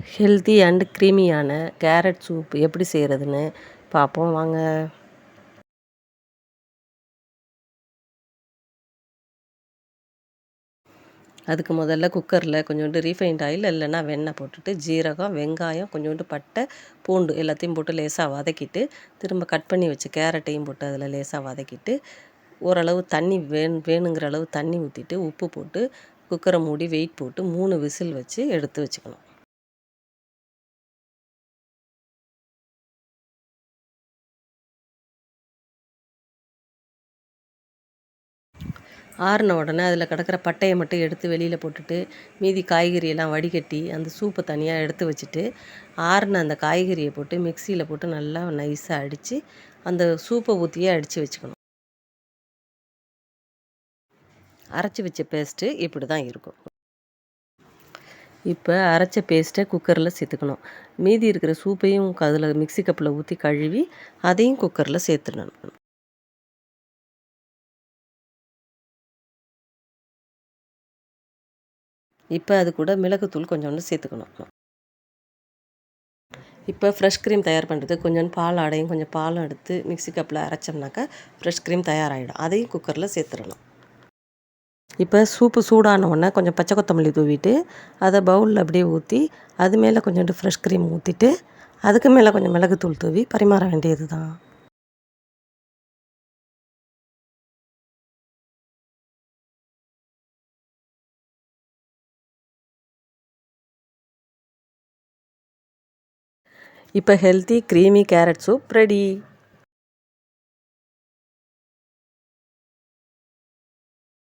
Healthy and க்ரீமியான carrot soup எப்படி செய்கிறதுன்னு பார்ப்போம் வாங்க. அதுக்கு முதல்ல குக்கரில் கொஞ்சோண்டு ரீஃபைண்ட் ஆயில் இல்லைன்னா வெண்ணெய் போட்டுட்டு ஜீரகம் வெங்காயம் கொஞ்சோண்டு பட்டை பூண்டு எல்லாத்தையும் போட்டு லேசாக வதக்கிட்டு திரும்ப கட் பண்ணி வச்ச கேரட்டையும் போட்டு அதில் லேசாக வதக்கிட்டு ஓரளவு தண்ணி வேண் வேணுங்கிற அளவு தண்ணி ஊற்றிட்டு உப்பு போட்டு குக்கரை மூடி வெயிட் போட்டு மூணு விசில் வச்சு எடுத்து வச்சுக்கணும். ஆறின உடனே அதில் கிடக்கிற பட்டையை மட்டும் எடுத்து வெளியில் போட்டுட்டு மீதி காய்கறியெல்லாம் வடிகட்டி அந்த சூப்பை தனியாக எடுத்து வச்சுட்டு ஆறின அந்த காய்கறியை போட்டு மிக்சியில் போட்டு நல்லா நைஸாக அடித்து அந்த சூப்பை ஊற்றியே அடித்து வச்சுக்கணும். அரைச்சி வச்ச பேஸ்ட்டு இப்படி தான் இருக்கும். இப்போ அரைச்ச பேஸ்ட்டை குக்கரில் சேர்த்துக்கணும். மீதி இருக்கிற சூப்பையும் அதில் மிக்சி கப்பில் ஊற்றி கழுவி அதையும் குக்கரில் சேர்த்துடணும். இப்போ அது கூட மிளகுத்தூள் கொஞ்சோண்டு சேர்த்துக்கணும். இப்போ ஃப்ரெஷ் க்ரீம் தயார் பண்ணுறது கொஞ்சோண்டு பால் ஆடையும் கொஞ்சம் பாலும் எடுத்து மிக்சி கப்பில் அரைச்சோம்னாக்கா ஃப்ரெஷ் க்ரீம் தயாராகிடும் அதையும் குக்கரில் சேர்த்துடணும். இப்போ சூப்பு சூடான உடனே கொஞ்சம் பச்சை கொத்தமல்லி தூவிட்டு அதை பவுலில் அப்படியே ஊற்றி அது மேலே கொஞ்சோண்டு ஃப்ரெஷ் க்ரீம் ஊற்றிட்டு அதுக்கு மேலே கொஞ்சம் மிளகுத்தூள் தூவி பரிமாற வேண்டியது தான் இப்போ healthy creamy carrot soup ready